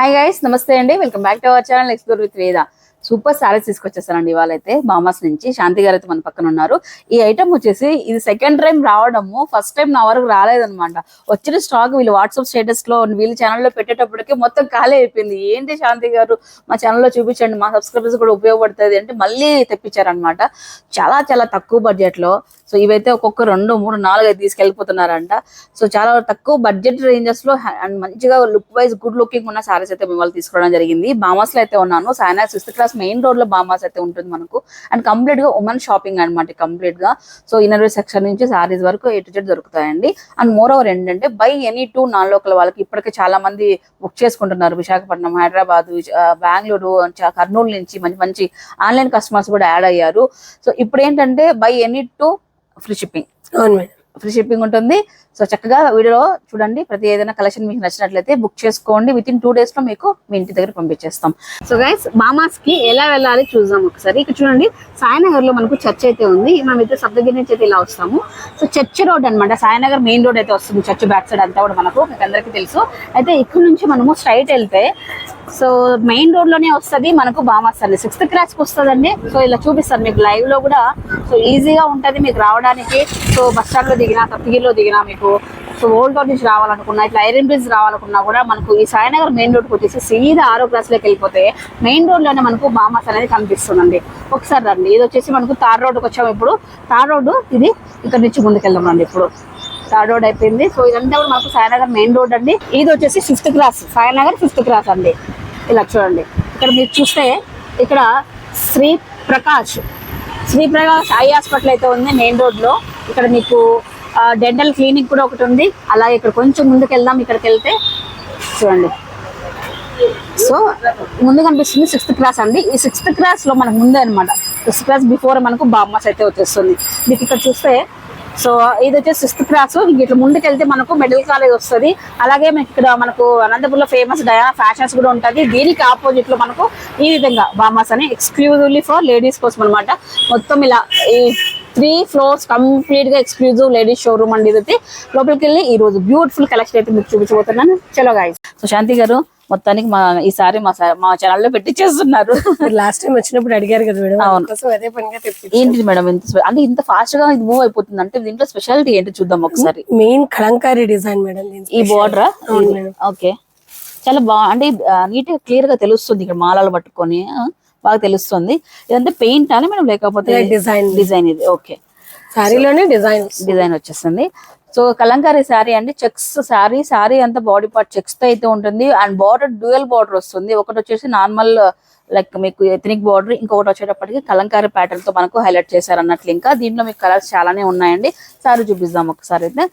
Hi guys నమస్తే అండి. Welcome back to our channel explore with Veda super sarees తీసుకొచ్చేసానండి ఇవాళ అయితే మామాస్ నుంచి. శాంతి గారు అయితే మన పక్కన ఉన్నారు. ఈ ఐటమ్ వచ్చేసి ఇది సెకండ్ టైం రావడము ఫస్ట్ టైం నా వరకు రాలేదన్నమాట. వచ్చిన స్టాక్ వీళ్ళు వాట్సాప్ స్టేటస్లో వీళ్ళ ఛానల్లో పెట్టేటప్పటికి మొత్తం ఖాళీ అయిపోయింది. ఏంటి శాంతి గారు? మా ఛానల్లో చూపించండి మా సబ్స్క్రైబర్స్ కూడా ఉపయోగపడుతుంది అంటే మళ్ళీ తెప్పించారనమాట చాలా చాలా తక్కువ బడ్జెట్లో. సో ఇవైతే ఒక్కొక్క రెండు మూడు నాలుగు అయితే తీసుకెళ్ళిపోతున్నారంట. సో చాలా తక్కువ బడ్జెట్ రేంజెస్లో అండ్ మంచిగా లుక్ వైజ్ గుడ్ లుకింగ్ ఉన్న శారీస్ అయితే మేము వాళ్ళు తీసుకోవడం జరిగింది. బామాస్లో అయితే ఉన్నాను. సాయనా సిక్స్త్ క్లాస్ మెయిన్ రోడ్లో బామాస్ అయితే ఉంటుంది మనకు. అండ్ కంప్లీట్గా ఉమెన్ షాపింగ్ అనమాట కంప్లీట్గా సో ఇన్నర్ సెక్షన్ నుంచి సారీస్ వరకు ఏ జెడ్ దొరుకుతాయండి. అండ్ మోర్ ఓవర్ ఏంటంటే buy any two non local వాళ్ళకి ఇప్పటికే చాలా మంది బుక్ చేసుకుంటున్నారు. విశాఖపట్నం హైదరాబాద్ బెంగళూరు కర్నూలు నుంచి మంచి మంచి ఆన్లైన్ కస్టమర్స్ కూడా యాడ్ అయ్యారు. సో ఇప్పుడు ఏంటంటే buy any two free shipping అవును మేడం. ఫ్రీ షిప్పింగ్ ఉంటుంది. సో చక్కగా వీడియోలో చూడండి. ప్రతి ఏదైనా కలెక్షన్ మీకు నచ్చినట్లయితే బుక్ చేసుకోండి. విత్ ఇన్ టూ డేస్లో మీకు మీ ఇంటి దగ్గర పంపించేస్తాం. సో గైస్ మామాస్కి ఎలా వెళ్ళాలి చూద్దాం ఒకసారి. ఇక్కడ చూడండి సాయినగర్లో మనకు చర్చ్ అయితే ఉంది. మనం అయితే సప్తగిరి నుంచి అయితే ఇలా వస్తాము. సో చర్చ్ రోడ్ అన్నమాట. సాయినగర్ మెయిన్ రోడ్ అయితే వస్తుంది. చర్చ్ బ్యాక్ సైడ్ అంతా కూడా మనకు మీకు అందరికీ తెలుసు. అయితే ఇక్కడ నుంచి మనము స్ట్రైట్ వెళ్తే సో మెయిన్ రోడ్లోనే వస్తది మనకు బామాస్ అండి సిక్స్త్ క్లాస్కి వస్తుందండి. సో ఇలా చూపిస్తారు మీకు లైవ్లో కూడా. సో ఈజీగా ఉంటుంది మీకు రావడానికి. సో బస్ స్టాండ్లో దిగినా సప్తగిరిలో దిగినా మీకు సో ఓల్డ్ టౌన్ నుంచి రావాలనుకున్నా ఇట్లా ఐరన్ బ్రిడ్జ్ రావాలనుకున్నా కూడా మనకు ఈ సాయినగర్ మెయిన్ రోడ్కి వచ్చేసి సీదా ఆరో క్లాస్లోకి వెళ్ళిపోతే మెయిన్ రోడ్లోనే మనకు బామాస్ అనేది కనిపిస్తుందండి. ఒకసారి రండి. ఇది వచ్చేసి మనకు తార్ రోడ్కి వచ్చాము ఇప్పుడు. తార్ రోడ్డు ఇది ఇక్కడ నుంచి ముందుకెళ్దాం రండి ఇప్పుడు. థర్డ్ రోడ్ అయిపోయింది. సో ఇదంతా కూడా మనకు సాయినగర్ మెయిన్ రోడ్ అండి. ఇది వచ్చేసి fifth class Sainagar fifth class అండి. ఇలా చూడండి. ఇక్కడ మీరు చూస్తే ఇక్కడ శ్రీ ప్రకాష్. శ్రీ ప్రకాష్ ఐ హాస్పిటల్ అయితే ఉంది మెయిన్ రోడ్లో ఇక్కడ మీకు డెంటల్ క్లినిక్ కూడా ఒకటి ఉంది. అలాగే ఇక్కడ కొంచెం ముందుకు వెళ్దాం ఇక్కడికి వెళ్తే చూడండి. సో ముందు కనిపిస్తుంది సిక్స్త్ క్లాస్ అండి. ఈ సిక్స్త్ క్లాస్లో మనకు ముందే అనమాట సిక్స్త్ క్లాస్ బిఫోర్ మనకు బామ్మస్ అయితే వచ్చేస్తుంది. మీకు ఇక్కడ చూస్తే సో ఇది వచ్చేసి సిక్స్త్ క్లాస్ ఇట్లా ముందుకు వెళ్తే మనకు మెడికల్ కాలేజ్ వస్తుంది. అలాగే ఇక్కడ మనకు అనంతపురంలో ఫేమస్ డయానా ఫ్యాషన్స్ కూడా ఉంటుంది. దీనికి ఆపోజిట్లో మనకు ఈ విధంగా బామాస్ అని ఎక్స్క్లూజివ్లీ ఫర్ లేడీస్ కోసం అనమాట మొత్తం ఇలా ఈ త్రీ ఫ్లోర్స్ కంప్లీట్గా ఎక్స్క్లూజివ్ లేడీస్ షోరూమ్ అండి ఇది లోపలికి వెళ్ళి ఈ రోజు బ్యూటిఫుల్ కలెక్షన్ అయితే మీకు చూపించబోతున్నాను. చలో గాయస్. సో శాంతి గారు మొత్తానికి మా ఈసారి మా మా ఛానల్లో పెట్టించేస్తున్నారు మీరు లాస్ట్ టైం వచ్చినప్పుడు అడిగారు కదా మేడం అవును. అదే పనిగా తెప్పి ఏంటి మేడం ఇంత అంటే ఇంత ఫాస్ట్గా ఇది మూవ్ అయిపోతుంది అంటే దీంట్లో స్పెషాలిటీ ఏంటి చూద్దాం ఒకసారి. మెయిన్ కలంకారీ డిజైన్ మేడం దీని ఈ. Border okay. చాలా బాగా అంటే నీట్గా క్లియర్గా తెలుస్తుంది ఇక్కడ మాలలు పట్టుకొని బాగా తెలుస్తుంది. ఇదంటే పెయింట్ అని మేడం లేకపోతే డిజైన్ డిజైన్ ఇది? ఓకే. శారీలోనే డిజైన్ డిజైన్ వచ్చేస్తుంది. సో కలంకారీ శారీ అండి. చెక్స్ శారీ శారీ అంతా బాడీ పార్ట్ చెక్స్తో అయితే ఉంటుంది. అండ్ బార్డర్ డ్యూయల్ బార్డర్ వస్తుంది. ఒకటి వచ్చేసి నార్మల్ లైక్ మీకు ఎథనిక్ బార్డర్ ఇంకొకటి వచ్చేటప్పటికి కలంకారీ ప్యాటర్న్తో మనకు హైలైట్ చేశారు అన్నట్లు ఇంకా. దీంట్లో మీకు కలర్స్ చాలానే ఉన్నాయండి. శారీ చూపిద్దాం ఒకసారి అయితే.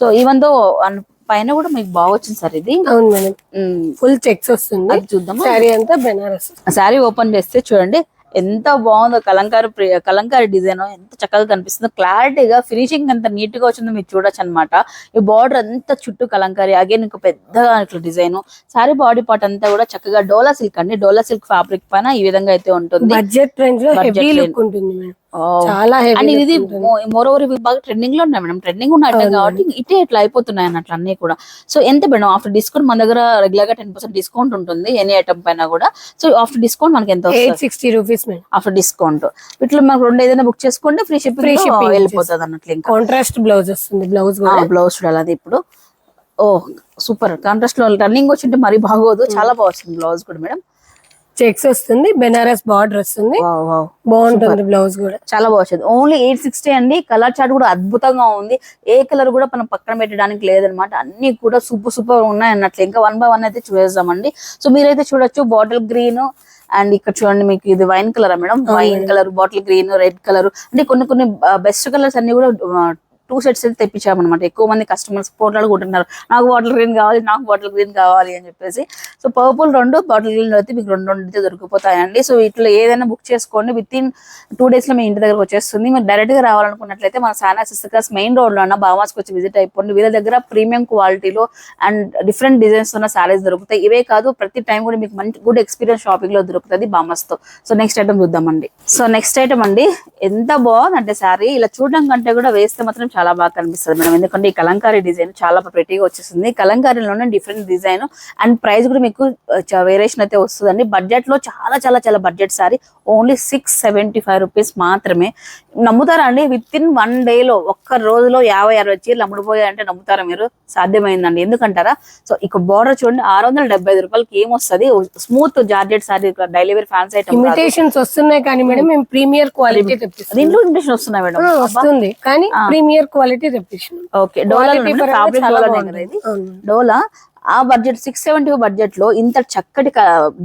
సో ఈవెన్ దో పైన కూడా మీకు బాగా వచ్చింది సార్ ఇది. అవును మేడం. ఫుల్ చెక్స్ వస్తుంది. అది చూద్దామా? శారీ అంతా బెనారస్ శారీ ఓపెన్ చేస్తే చూడండి ఎంత బాగుందో కలంకారీ కలంకారీ డిజైన్ ఎంత చక్కగా కనిపిస్తుందో. క్లారిటీగా ఫినిషింగ్ ఎంత నీట్గా వచ్చిందో మీరు చూడొచ్చు అనమాట ఈ బార్డర్ అంతా చుట్టూ కలంకారీ అగైన్ ఇంకో పెద్దగా ఇట్లా డిజైన్ శారీ బాడీ పార్ట్ అంతా కూడా చక్కగా డోలా సిల్క్ అండి. డోలా సిల్క్ ఫ్యాబ్రిక్ పైన ఈ విధంగా అయితే ఉంటుంది. బడ్జెట్ రేంజ్లో హెవీ. లుక్ ఉంటుంది. చాలా అండ్ ఇది మోర్ ఓవర్ ఇవి బాగా ట్రెండింగ్లో ఉన్నాయి మేడం. ట్రెండింగ్ ఉన్న ఐటమ్ కాబట్టి ఇటే ఇట్లా అయిపోతున్నాయి అన్నట్లు అన్ని కూడా. సో ఎంత మేడం? ఆఫ్టర్ డిస్కౌంట్ మన దగ్గర రెగ్యులర్గా టెన్ పర్సెంట్ డిస్కౌంట్ ఉంటుంది ఎనీ ఐటమ్ పైన కూడా. సో ఆఫ్టర్ డిస్కౌంట్ మనకి ఎంత సిక్స్టీ రూపీస్ ఆఫర్ డిస్కౌంట్ ఇట్లా మనకు రెండు ఏదైనా బుక్ చేసుకుంటే ఫ్రీ Free షిప్పింగ్ shipping వెళ్ళిపోతుంది అన్నట్లు ఇంకా. కాంట్రాస్ట్ బ్లౌజ్ వస్తుంది బ్లౌజ్ బ్లౌజ్ చూడాలి అది ఇప్పుడు. ఓ సూపర్ కాంట్రాస్ట్లో రన్నింగ్ వచ్చింటే మరీ బాగోదు. చాలా బాగా బ్లౌజ్ కూడా మేడం. చెక్స్ వస్తుంది బెనారస్ బార్డర్ వస్తుంది. బాగుంటుంది బ్లౌజ్ కూడా. చాలా బాగా వచ్చింది. ఓన్లీ ఎయిట్ సిక్స్టీ అండి. కలర్ చార్ట్ కూడా అద్భుతంగా ఉంది. ఏ కలర్ కూడా మనం పక్కన పెట్టడానికి లేదనమాట. అన్ని కూడా సూపర్ సూపర్ ఉన్నాయి అన్నట్లు. ఇంకా వన్ బై వన్ అయితే చూసేద్దామండి. సో మీరైతే చూడొచ్చు బాటిల్ గ్రీన్ అండ్ ఇక్కడ చూడండి మీకు ఇది wine colour madam? Wine colour bottle green red colour అంటే కొన్ని కొన్ని బెస్ట్ కలర్స్ అన్ని కూడా టూ సెట్స్ అయితే తెప్పించామన్నమాట. ఎక్కువ మంది కస్టమర్స్ పోట్లాడుకుంటున్నారు నాకు బాటిల్ గ్రీన్ కావాలి నాకు బాటిల్ గ్రీన్ కావాలి అని చెప్పేసి. సో పర్పుల్ రెండు బాటిల్ గ్రీన్ అయితే మీకు రెండు రెండు అయితే దొరికిపోతాయండి. సో ఇట్లా ఏదైనా బుక్ చేసుకోండి. విత్ ఇన్ టూ డేస్లో మీ ఇంటి దగ్గరకు వచ్చేస్తుంది. మీరు డైరెక్ట్గా రావాలనుకున్నట్లయితే మన సానా సిస్టర్స్ మెయిన్ రోడ్లో ఉన్న బామాస్కి వచ్చి విజిట్ అయిపోండి. వీళ్ళ దగ్గర ప్రీమియం క్వాలిటీలో అండ్ డిఫరెంట్ డిజైన్స్ ఉన్న సారీస్ దొరుకుతాయి. ఇవే కాదు ప్రతి టైం కూడా మీకు మంచి గుడ్ ఎక్స్పీరియన్స్ షాపింగ్లో దొరుకుతుంది బామాస్తో. సో నెక్స్ట్ ఐటమ్ చూద్దామండి. సో నెక్స్ట్ ఐటమ్ అండి. ఎంత బాగుంది అంటే సారీ ఇలా చూడడం కంటే కూడా వేస్తే మాత్రం చాలా బాగా కనిపిస్తుంది మేడం. ఎందుకంటే ఈ కలంకారీ డిజైన్ చాలా ప్రెటీగా వచ్చేస్తుంది కలంకారీలోనే డిఫరెంట్ డిజైన్ అండ్ ప్రైస్ కూడా మీకు వేరియేషన్ అయితే వస్తుందండి. బడ్జెట్లో చాలా చాలా చాలా budget sari only six seventy five rupees మాత్రమే. నమ్ముతారా అండి? విత్ ఇన్ వన్ డేలో ఒక్క రోజులో యాభై అరవై చీరలు అమ్ముడుపోయాయంటే నమ్ముతారా మీరు? సాధ్యమైందండి. ఎందుకంటారా? సో ఇక బోర్డర్ చూడండి ఆరు వందల డెబ్బై ఐదు రూపాయలకి ఏమొస్తుంది? Smooth georgette sari daily wear fancy item imitations వస్తున్నాయి కానీ మేడం మేము ప్రీమియర్ క్వాలిటీ దీంట్లో ఇంప్రెషన్ వస్తున్నాయి మేడం. వస్తుంది. కానీ ప్రీమియర్ క్వాలిటీ తెప్పిస్తున్నాం. ఓకే డోలా. డోలా ఆ బడ్జెట్ సిక్స్ సెవెంటీ బడ్జెట్లో ఇంత చక్కటి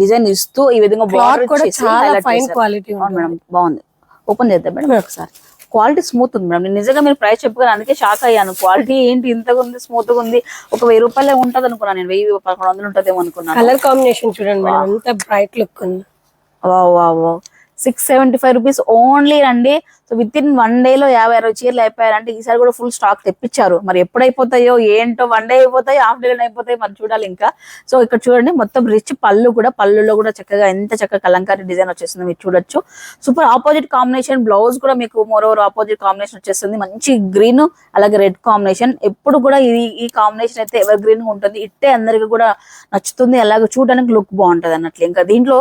డిజైన్ ఇస్తూ ఈ విధంగా క్లాత్ బార్డర్ కూడా చాలా ఫైన్ క్వాలిటీ అవును మేడం బాగుంది. ఓపెన్ చేద్దాం మేడం ఒకసారి. క్వాలిటీ స్మూత్ ఉంది మేడం. నేను నిజంగా మీరు ప్రైస్ చెప్పగానే అందుకే షాక్ అయ్యాను. క్వాలిటీ ఏంటి? ఇంతగా ఉంది స్మూత్గా ఉంది. ఒక వెయ్యి రూపాయలే ఉంటది అనుకున్నాను నేను. వెయ్యి పదకొండు వందలు ఉంటదేమో అనుకున్నాను. కలర్ కాంబినేషన్ చూడండి మేడం. ఎంత బ్రైట్ లుక్ ఉంది. Wow wow six seventy five rupees only అండి. So with in one day లో యాభై అరవై చీరలు అయిపోయారంటే ఈసారి కూడా ఫుల్ స్టాక్ తెప్పించారు. మరి ఎప్పుడు అయిపోతాయో ఏంటో వన్ డే అయిపోతాయి హాఫ్ డే అయిపోతాయి మరి చూడాలి ఇంకా. సో ఇక్కడ చూడండి మొత్తం రిచ్ పళ్ళు కూడా పళ్ళులో కూడా చక్కగా ఎంత చక్కగా కలంకారీ డిజైన్ వచ్చేస్తుంది మీరు చూడొచ్చు. సూపర్ ఆపోజిట్ కాంబినేషన్ బ్లౌజ్ కూడా మీకు మోర్ ఓవర్ ఆపోజిట్ కాంబినేషన్ వచ్చేస్తుంది. మంచి గ్రీన్ అలాగే రెడ్ కాంబినేషన్ ఎప్పుడు కూడా ఇది ఈ కాంబినేషన్ అయితే ఎవర్ గ్రీన్ ఉంటుంది. ఇట్టే అందరికి కూడా నచ్చుతుంది. అలాగే చూడడానికి లుక్ బాగుంటది అన్నట్లు. ఇంకా దీంట్లో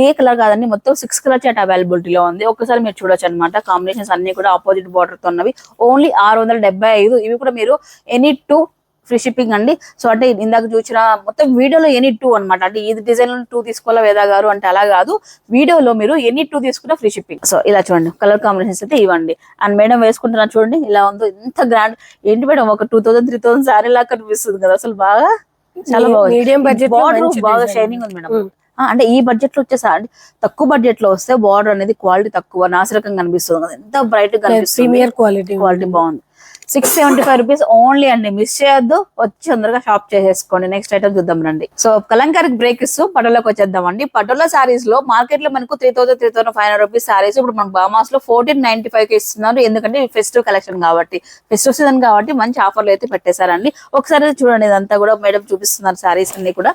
ఏ కలర్ కాదండి. మొత్తం సిక్స్ కలర్ చాట్ అవైలబిలిటీలో ఉంది. ఒకసారి మీరు చూడొచ్చు అనమాట కాంబినేషన్స్ అన్ని కూడా ఆపోజిట్ బార్డర్తో ఉన్నవి. ఓన్లీ ఆరు వందల డెబ్బై ఐదు. ఇవి కూడా మీరు ఎనీ టూ ఫ్రీ షిప్పింగ్ అండి. సో అంటే ఇందాక చూసిన మొత్తం వీడియోలో ఎనీ టూ అన్నమాట. అంటే ఈ డిజైన్ టూ తీసుకోవాలా వేదా గారు అంటే అలా కాదు. వీడియోలో మీరు ఎనీ టూ తీసుకున్న ఫ్రీ షిప్పింగ్ సో ఇలా చూడండి. కలర్ కాంబినేషన్స్ అయితే ఇవ్వండి అండ్ మేడం వేసుకుంటున్నా చూడండి. ఇలా ఉందో ఎంత గ్రాండ్ ఏంటి మేడం ఒక two thousand three thousand sari లాగా కనిపిస్తుంది కదా. అసలు బాగా చాలా బాగుంది. మీడియం బడ్జెట్ బార్డర్ బాగా షైనింగ్ ఉంది మేడం అంటే ఈ బడ్జెట్లో వచ్చేసా అంటే తక్కువ బడ్జెట్లో వస్తే బార్డర్ అనేది క్వాలిటీ తక్కువ నాసిరకం కనిపిస్తుంది కదా. ఎంత బ్రైట్ ప్రీమియర్ క్వాలిటీ క్వాలిటీ బాగుంది. Six seventy five rupees only అండి. మిస్ చేయొద్దు వచ్చి తొందరగా షాప్ చేసేసుకోండి. నెక్స్ట్ ఐటమ్ చూద్దాం రండి. సో కలంకారికి బ్రేక్ ఇస్తూ పటోలాకి వచ్చేద్దాం అండి పటోలా సారీస్లో మార్కెట్లో మనకు three thousand three thousand five hundred rupees saris ఇప్పుడు మనకు బామాస్లో ఫోర్టీన్ నైన్టీ ఫైవ్కి ఇస్తున్నారు. ఎందుకంటే ఫెస్టివ్ కలెక్షన్ కాబట్టి ఫెస్టివ్ సీజన్ కాబట్టి మంచి ఆఫర్లు అయితే పెట్టేశారండి. ఒకసారి చూడండి ఇదంతా కూడా మేడం చూపిస్తున్నారు సారీస్ అన్ని కూడా.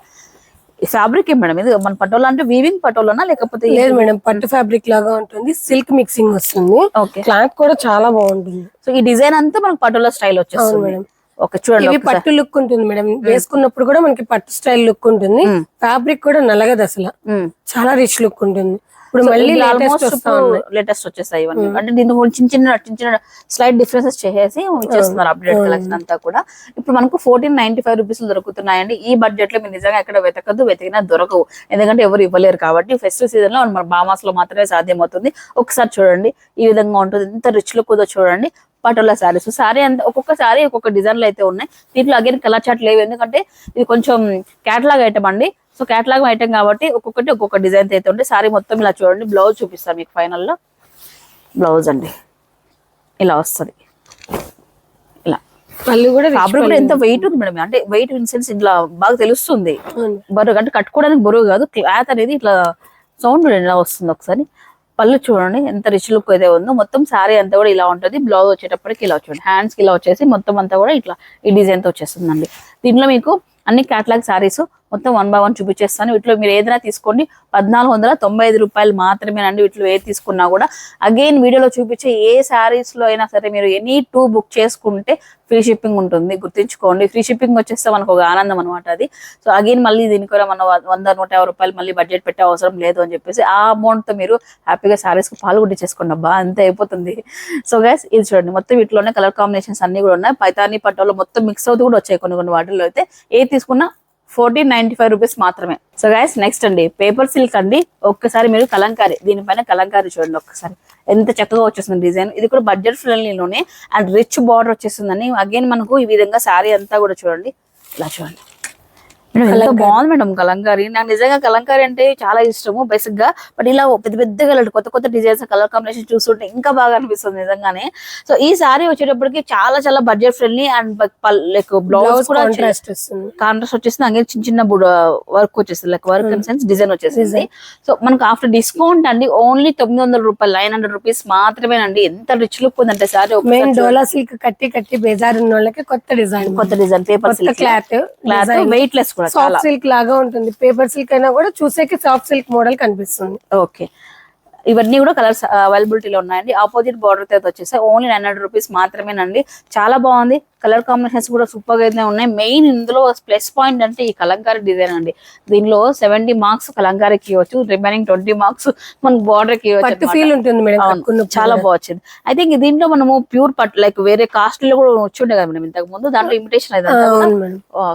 Fabric madam? ఇది మన పటోలా అంటే వీవింగ్ పటోలానా లేకపోతే లేదు మేడం పట్టు ఫ్యాబ్రిక్ లాగా ఉంటుంది. సిల్క్ మిక్సింగ్ వస్తుంది. క్లాత్ కూడా చాలా బాగుంటుంది. సో ఈ డిజైన్ అంతా మనకు పటోలా స్టైల్ వచ్చేస్తుంది. మేడం. ఓకే చూడండి. పట్టు లుక్ ఉంటుంది మేడం. వేసుకున్నప్పుడు కూడా మనకి పట్టు స్టైల్ లుక్ ఉంటుంది. ఫ్యాబ్రిక్ కూడా నల్లగదు అసలు మ్మ్. చాలా రిచ్ లుక్ ఉంటుంది. ఇప్పుడు మళ్ళీ ఉన్నాయి. లేటెస్ట్ వచ్చేస్తాయి ఇవన్నీ. అంటే దీని గురించి చిన్న చిన్న చిన్న చిన్న స్లైడ్ డిఫరెన్సెస్ చేసేసి ఇచ్చేస్తున్నారు అప్డేట్ కలెక్షన్ అంతా కూడా. ఇప్పుడు మనకు ఫోర్టీన్ నైన్టీ ఫైవ్ రూపీస్ దొరుకుతున్నాయండి. ఈ బడ్జెట్లో మీరు నిజంగా ఎక్కడ వెతకద్దు వెతికినా దొరకవు. ఎందుకంటే ఎవరు ఇవ్వలేరు కాబట్టి ఫెస్టివ్ సీజన్లో మన బామాస్లో మాత్రమే సాధ్యమవుతుంది. ఒకసారి చూడండి ఈ విధంగా ఉంటుంది. ఎంత రిచ్ లుక్ ఉందో చూడండి. పటోలా శారీస్ సారీ అంటే ఒక్కొక్క సారీ ఒక్కొక్క డిజైన్లు అయితే ఉన్నాయి. దీంట్లో అగైన్ కలర్ చాట్ లేవు. ఎందుకంటే ఇది కొంచెం క్యాటలాగ్ ఐటమ్ అండి. సో క్యాటలాగ్ ఐటమ్ కాబట్టి ఒక్కొక్కటి ఒక్కొక్క డిజైన్ అయితే ఉంటాయి. సారీ మొత్తం ఇలా చూడండి బ్లౌజ్ చూపిస్తాను మీకు final లో. బ్లౌజ్ అండి. ఇలా వస్తుంది. ఇలా. పళ్ళు కూడా ఫ్యాబ్రిక్ కూడా. ఎంత వెయిట్ ఉంది మేడం అంటే వెయిట్ ఇన్ సెన్స్ ఇట్లా బాగా తెలుస్తుంది. బరువు అంటే కట్టుకోవడానికి బరువు కాదు క్లాత్ అనేది ఇట్లా సౌండ్ ఇలా వస్తుంది ఒకసారి. పళ్ళు చూడండి ఎంత రిచ్ లుక్ అయితే ఉందో. మొత్తం శారీ అంతా కూడా ఇలా ఉంటుంది. బ్లౌజ్ వచ్చేటప్పటికి ఇలా చూడండి. హ్యాండ్స్కి ఇలా వచ్చేసి మొత్తం అంతా కూడా ఇట్లా ఈ డిజైన్తో వచ్చేస్తుందండి. దీంట్లో మీకు అన్ని క్యాటలాగ్ శారీస్ మొత్తం వన్ బై వన్ చూపించేస్తాను. వీటిలో మీరు ఏదైనా తీసుకోండి. పద్నాలుగు వందల తొంభై ఐదు రూపాయలు మాత్రమేనండి వీటిలో ఏది తీసుకున్నా కూడా. అగైన్ వీడియోలో చూపించే ఏ శారీస్లో అయినా సరే మీరు ఎనీ టూ బుక్ చేసుకుంటే ఫ్రీ షిప్పింగ్ ఉంటుంది. గుర్తుంచుకోండి. ఫ్రీ షిప్పింగ్ వచ్చేస్తే మనకు ఒక ఆనందం అనమాట అది. సో అగైన్ మళ్ళీ దీనికి కూడా మనం వంద నూట యాభై రూపాయలు మళ్ళీ బడ్జెట్ పెట్టే అవసరం లేదు అని చెప్పేసి ఆ అమౌంట్తో మీరు హ్యాపీగా శారీస్కి పాల్గొట్టి చేసుకోండి అబ్బా అంతే అయిపోతుంది. సో గైస్ ఇది చూడండి. మొత్తం వీటిలోనే కలర్ కాంబినేషన్స్ అన్ని కూడా ఉన్నాయి. పైతాని పట్టోలో మొత్తం మిక్స్ అవుతూ కూడా వచ్చాయి కొన్ని కొన్ని వాటిల్లో అయితే. ఏది తీసుకున్నా ఫోర్టీన్ నైన్టీ ఫైవ్ రూపీస్ మాత్రమే. సో గైస్ నెక్స్ట్ అండి. పేపర్ సిల్క్ అండి. ఒక్కసారి మీరు కలంకారీ దీనిపైన కలంకారీ చూడండి ఒక్కసారి. ఎంత చక్కగా వచ్చేస్తుంది డిజైన్. ఇది కూడా బడ్జెట్ ఫ్రెండ్లీలోనే అండ్ రిచ్ బార్డర్ వచ్చేస్తుందని అగైన్ మనకు ఈ విధంగా శారీ అంతా కూడా చూడండి. ఇలా చూడండి. మేడం బాగుంది మేడం కలంకారీ. నాకు నిజంగా కలంకారీ అంటే చాలా ఇష్టము బేసిక్గా బట్ ఇలా పెద్ద పెద్దగా కొత్త కొత్త డిజైన్స్ కలర్ కాంబినేషన్ చూస్తుంటే ఇంకా బాగా అనిపిస్తుంది నిజంగానే. సో ఈ సారీ వచ్చేటప్పటికి చాలా చాలా budget friendly and like blouse కూడా కాంట్రాస్ట్ వచ్చేసింది అలాగే చిన్న చిన్న వర్క్ వచ్చేసింది like work and sense design వచ్చేసింది సో మనకు ఆఫ్టర్ డిస్కౌంట్ అండి ఓన్లీ తొమ్మిది వందల రూపాయలు నైన్ హండ్రెడ్ రూపీస్ మాత్రమేనండి. ఎంత రిచ్ లుక్ ఉందంటే సారీ మెయిన్ డోలా సిల్క్ కట్టి కట్టి బేజార్ ఉన్న వాళ్ళకి కొత్త డిజైన్. కొత్త design paper cloth cloth weight less కూడా. సాఫ్ట్ సిల్క్ లాగా ఉంటుంది. పేపర్ సిల్క్ అయినా కూడా చూసేకి సాఫ్ట్ సిల్క్ మోడల్ కనిపిస్తుంది. ఓకే. ఇవన్నీ కూడా కలర్స్ అవైలబిలిటీలో ఉన్నాయండి. ఆపోజిట్ బార్డర్ అయితే వచ్చేసి ఓన్లీ నైన్ హండ్రెడ్ రూపీస్ మాత్రమేనండి. చాలా బాగుంది. కలర్ కాంబినేషన్స్ కూడా సూపర్గా అయితే ఉన్నాయి. మెయిన్ ఇందులో ప్లస్ పాయింట్ అంటే ఈ కలంకారీ డిజైన్ అండి. దీనిలో సెవెంటీ మార్క్స్ కలంకారీకి ఇవ్వచ్చు. రిమైనింగ్ ట్వంటీ మార్క్స్ మనకు బార్డర్కి ఇవ్వచ్చు ఫీల్ ఉంటుంది మేడం చాలా బాగుంది అయితే ఇంక దీంట్లో మనము ప్యూర్ పట్టు లైక్ వేరే కాస్ట్లో కూడా వచ్చి కదా మేడం ఇంతకు ముందు. దాంట్లో ఇమిటేషన్ అయితే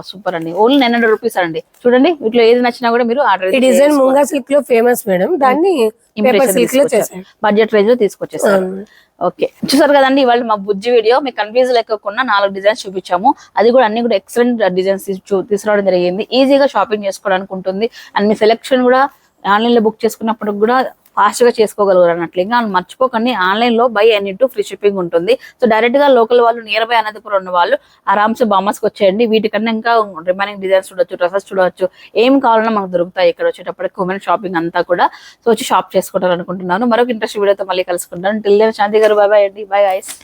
సూపర్ అండి. ఓన్లీ నైన్ హండ్రెడ్ రూపీస్ అండి. చూడండి వీటిలో ఏది నచ్చినా కూడా మీరు ఆర్డర్ డిజైన్ ముంగా సిల్క్లో ఫేమస్ మేడం. దాన్ని బడ్జెట్ రేంజ్లో తీసుకొచ్చేసారు. ఓకే చూసారు కదండి ఇవాళ మా బుజ్జి వీడియో మీకు కన్ఫ్యూజ్ లేకుండా నాలుగు డిజైన్స్ చూపించాము. అది కూడా అన్ని కూడా ఎక్సలెంట్ డిజైన్స్ తీసుకురావడం జరిగింది. ఈజీగా షాపింగ్ చేసుకోవడానికి ఉంటుంది. అండ్ మీ సెలెక్షన్ కూడా ఆన్లైన్లో బుక్ చేసుకున్నప్పుడు కూడా ఫాస్ట్గా చేసుకోగలరు అన్నట్లు. ఇంకా మర్చిపోకండి ఆన్లైన్లో buy any two free shipping ఉంటుంది. సో డైరెక్ట్గా లోకల్ వాళ్ళు నియర్ బై అనంతపురం ఉన్న వాళ్ళు ఆరామ్స్ బామాస్కి వచ్చేయండి. వీటికన్నా ఇంకా రిమైనింగ్ డిజైన్స్ చూడొచ్చు డ్రెస్సెస్ చూడొచ్చు. ఏం కావాలన్నా మనకు దొరుకుతాయి ఇక్కడ వచ్చేటప్పటికి ఉమెన్ షాపింగ్ అంతా కూడా. సో వచ్చి షాప్ చేసుకుంటారు అనుకుంటున్నాను మరొక ఇంట్రెస్ట్ వీడియోతో మళ్ళీ కలుసుకుంటాను టిల్ శాంతి గారు బాయ్ అండి. Bye ice